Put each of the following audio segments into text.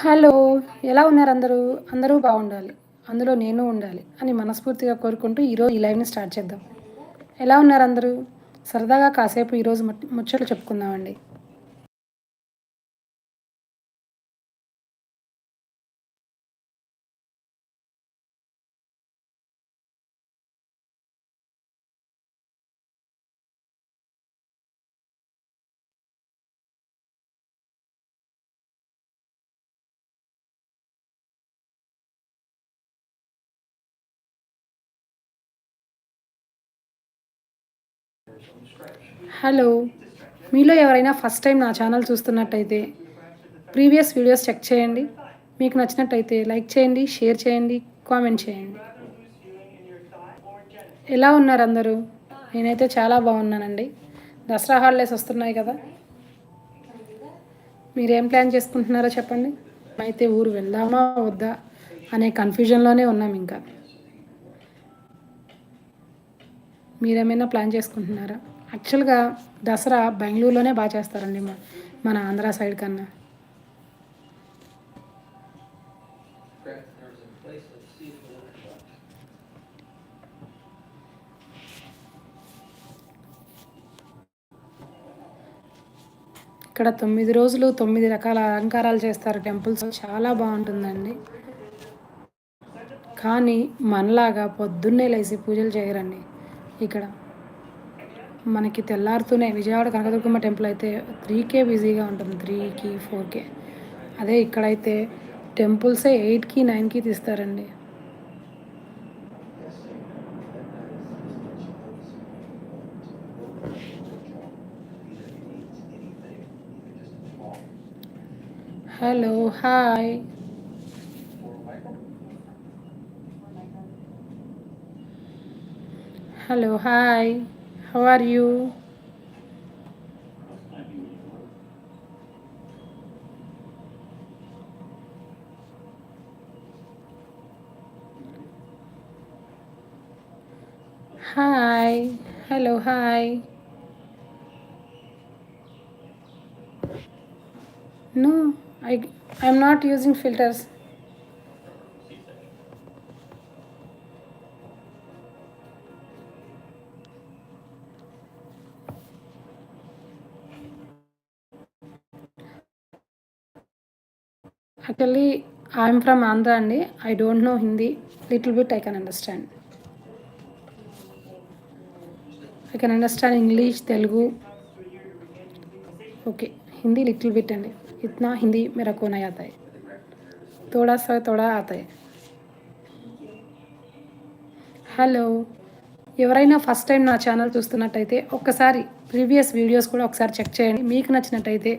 Hello ఎలా ఉన్నారు అందరూ అందరూ బాగుండాలి అందులో నేను ఉండాలి అని మనస్ఫూర్తిగా కోరుకుంటూ ఈరోజు ఈ లైవ్ని స్టార్ట్ చేద్దాం ఎలా ఉన్నారు అందరూ సరదాగా కాసేపు ఈరోజు ముచ్చట్లు చెప్పుకుందామండి హలో మీలో ఎవరైనా ఫస్ట్ టైం నా ఛానల్ చూస్తున్నట్టయితే ప్రీవియస్ వీడియోస్ చెక్ చేయండి మీకు నచ్చినట్టయితే లైక్ చేయండి షేర్ చేయండి కామెంట్ చేయండి ఎలా ఉన్నారు అందరూ నేనైతే చాలా బాగున్నానండి దసరా హాలిడేస్ వస్తున్నాయి కదా మీరేం ప్లాన్ చేసుకుంటున్నారో చెప్పండి అయితే ఊరు వెళ్దామా వద్దా అనే కన్ఫ్యూజన్లోనే ఉన్నాం ఇంకా మీరేమైనా ప్లాన్ చేసుకుంటున్నారా యాక్చువల్గా దసరా బెంగళూరులోనే బాగా చేస్తారండి మన ఆంధ్ర సైడ్ కన్నా ఇక్కడ తొమ్మిది రోజులు తొమ్మిది రకాల అలంకారాలు చేస్తారు టెంపుల్స్ చాలా బాగుంటుందండి కానీ మనలాగా పొద్దున్నే లేచి పూజలు చేయరండి ఇక్కడ మనకి తెల్లారుతూనే విజయవాడ కనకదుర్గమ్మ టెంపుల్ అయితే త్రీకే బిజీగా ఉంటుంది త్రీకి కే అదే ఇక్కడైతే టెంపుల్సే ఎయిట్కి నైన్కి తీస్తారండి hello hi Hello, hi. How are you? Hi. Hello, hi. No, I I'm not using filters. Actually, I'm from Andhra అండి I don't know Hindi. Little bit I can understand. I can understand English, Telugu. Okay Hindi little bit अंडी इतना हिंदी मेरा को नहीं आता है थोड़ा सा थोड़ा आता है హలో ఎవరైనా ఫస్ట్ టైం నా ఛానల్ చూస్తున్నట్టయితే ఒక్కసారి ప్రీవియస్ వీడియోస్ కూడా ఒకసారి చెక్ చేయండి మీకు నచ్చినట్టయితే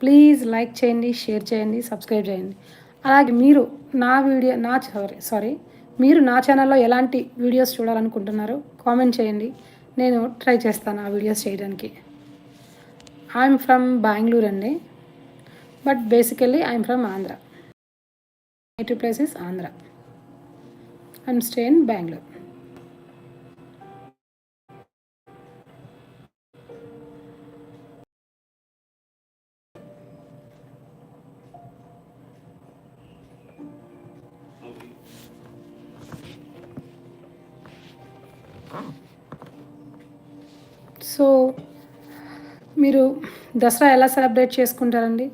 ప్లీజ్ లైక్ చేయండి షేర్ చేయండి సబ్స్క్రైబ్ చేయండి అలాగే మీరు నా వీడియో నా సారీ సారీ మీరు నా ఛానల్లో ఎలాంటి వీడియోస్ చూడాలనుకుంటున్నారో కామెంట్ చేయండి నేను ట్రై చేస్తాను ఆ వీడియోస్ చేయడానికి ఐఎమ్ ఫ్రమ్ బెంగళూరు అండి but basically I'm from Andhra native place is Andhra I'm stay in Bengaluru మీరు దసరా ఎలా సెలబ్రేట్ చేసుకుంటారండి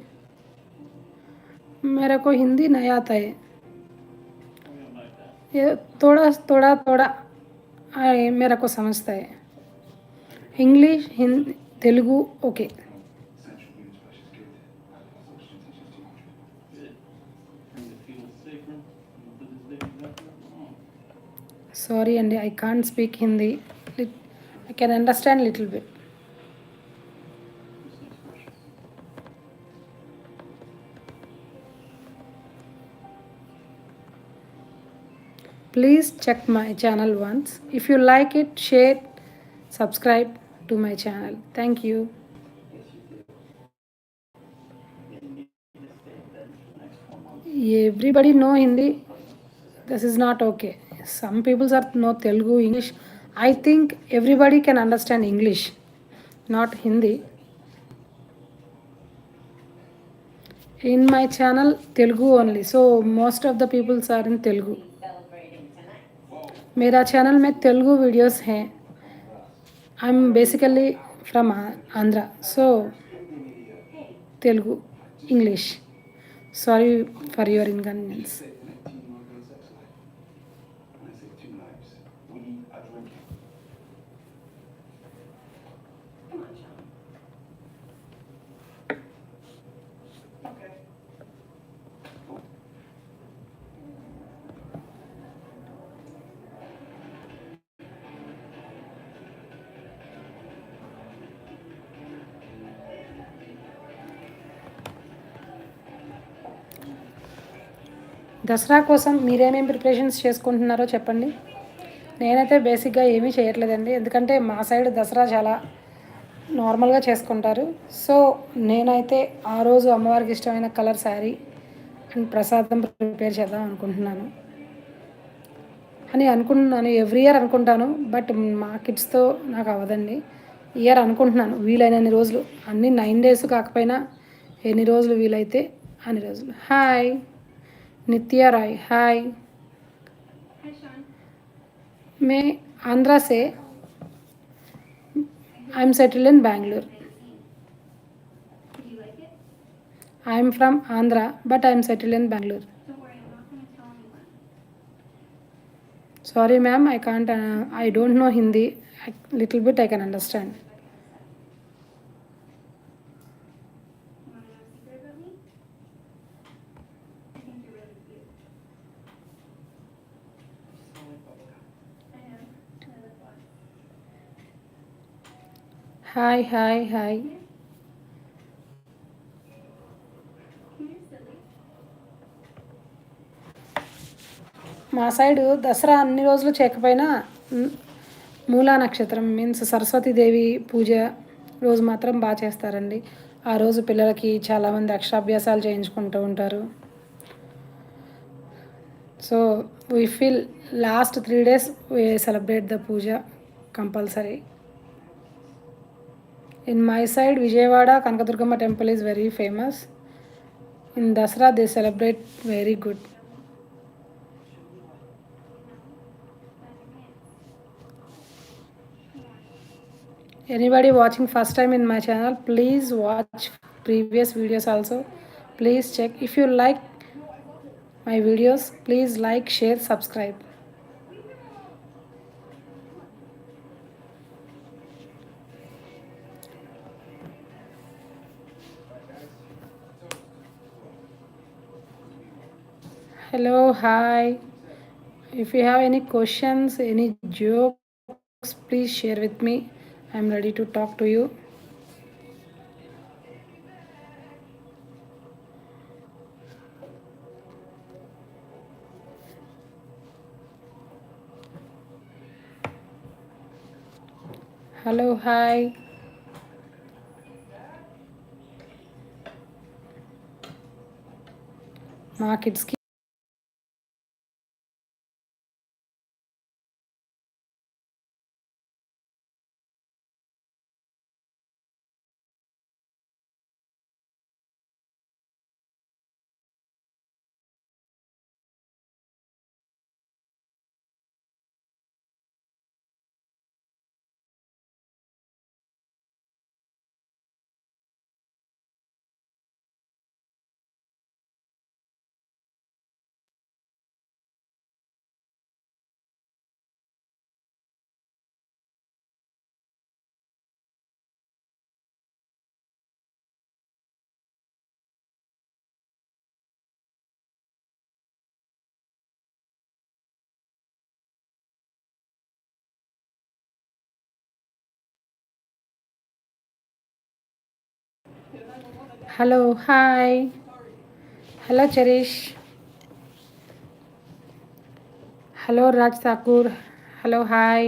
మేరకు హిందీ తయ తోడా తోడా తోడా మేరకు సమస్తాయి English Hindi Telugu okay sorry అండి I can't speak Hindi I can understand little bit Please check my channel once. If you like it, share, subscribe to my channel. Thank you. Everybody know Hindi. This is not okay. Some people are know Telugu, English. I think everybody can understand English, not Hindi. In my channel, Telugu only. So most of the people are in Telugu. मेरा channel में Telugu videos हैं I am basically from Andhra so Telugu English sorry for your inconvenience Dasara కోసం మీరేమేమి preparations చేసుకుంటున్నారో చెప్పండి నేనైతే బేసిక్గా ఏమీ చేయట్లేదండి ఎందుకంటే మా సైడ్ దసరా చాలా నార్మల్గా చేసుకుంటారు సో నేనైతే ఆ రోజు అమ్మవారికి ఇష్టమైన కలర్ శారీ అండ్ ప్రసాదం ప్రిపేర్ చేద్దాం అనుకుంటున్నాను అని అనుకుంటున్నాను ఎవ్రీ ఇయర్ అనుకుంటాను బట్ మా కిడ్స్తో నాకు అవ్వదండి ఇయర్ అనుకుంటున్నాను వీలైనన్ని రోజులు అన్ని నైన్ డేస్ కాకపోయినా ఎన్ని రోజులు వీలైతే అన్ని రోజులు హాయ్ नित्या राय हाय मैं आंध्रा से I am settle in Bangalore I am from Andhra but I am settle in Bangalore sorry ma'am I can't I don't know Hindi little bit I can understand hi hi hi మా side Dasara అన్ని రోజులు చేయకపోయినా మూలా నక్షత్రం means Saraswatidevi పూజ రోజు మాత్రం బాగా చేస్తారండి ఆ రోజు పిల్లలకి చాలామంది అక్షరాభ్యాసాలు చేయించుకుంటూ ఉంటారు so we feel last three days we celebrate the puja compulsory In my side, Vijayawada Kanakadurgama temple is very famous. In Dasra, they celebrate very good. Anybody watching first time in my channel, please watch previous videos also. Please check. If you like my videos, please like, share, subscribe. hello hi if you have any questions any jokes please share with me i'm ready to talk to you hello hi మా కిడ్స్కి hello hi hello Cherish hello Raj Thakur hello hi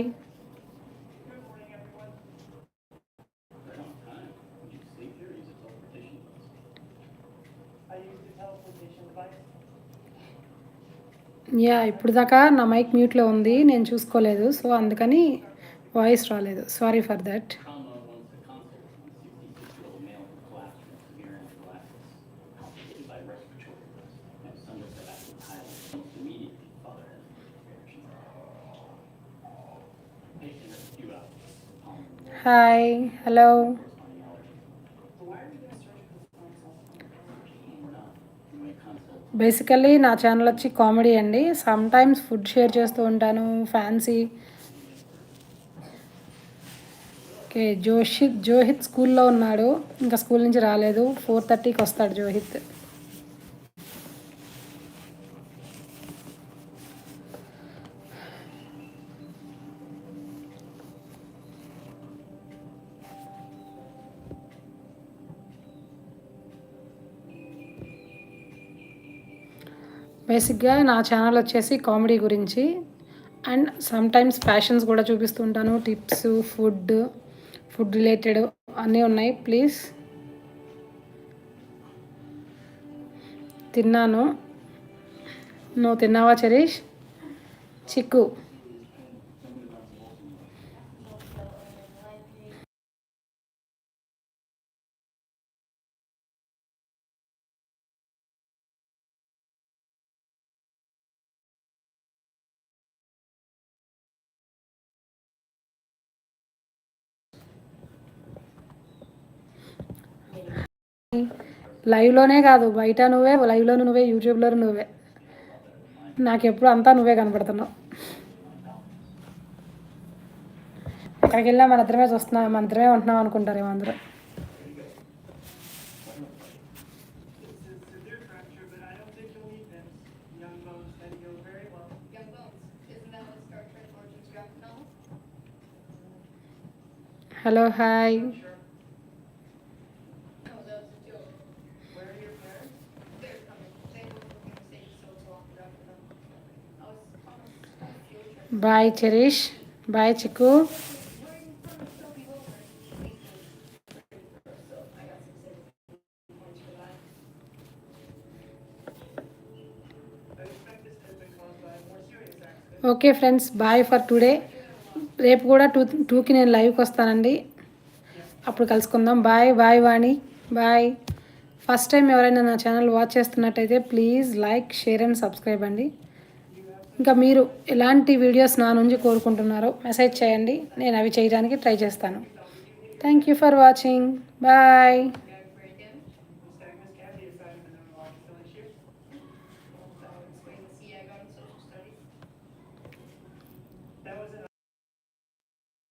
yeah ఇప్పుడు దాకా నా mic మ్యూట్లో ఉంది నేను చూసుకోలేదు so అందుకని వాయిస్ రాలేదు sorry for that hi hello basically నా ఛానల్ వచ్చి కామెడీ అండి సమ్ టైమ్స్ ఫుడ్ షేర్ చేస్తూ ఉంటాను ఫ్యాన్సీ ఓకే జోషిత్ జోహిత్ స్కూల్లో ఉన్నాడు ఇంకా స్కూల్ నుంచి రాలేదు ఫోర్ థర్టీకి వస్తాడు జోహిత్ బేసిక్గా నా ఛానల్ వచ్చేసి కామెడీ గురించి అండ్ సమ్టైమ్స్ ఫ్యాషన్స్ కూడా చూపిస్తుంటాను టిప్స్ ఫుడ్ ఫుడ్ రిలేటెడ్ అన్నీ ఉన్నాయి ప్లీజ్ తిన్నాను నువ్వు తిన్నావా చరీష్ చిక్కు లైవ్లోనే కాదు బయట నువ్వే లైవ్లోను నువ్వే యూట్యూబ్లో నువ్వే నాకెప్పుడు అంతా నువ్వే కనపడుతున్నావు ఎక్కడికి వెళ్ళా మన ఇద్దరమే చూస్తున్నా మన ఇద్దరమే ఉంటున్నాం అందరూ hello hi bye Cherish bye Chikku okay friends bye for today రేపు కూడా టూ టూకి నేను లైవ్కి వస్తానండి అప్పుడు కలుసుకుందాం bye bye Vani bye first time ఎవరైనా నా channel watch చేస్తున్నట్టయితే please like share and subscribe అండి ఇంకా మీరు ఎలాంటి వీడియోస్ నా నుంచి కోరుకుంటున్నారో మెసేజ్ చేయండి నేను అవి చేయడానికి ట్రై చేస్తాను thank you for watching bye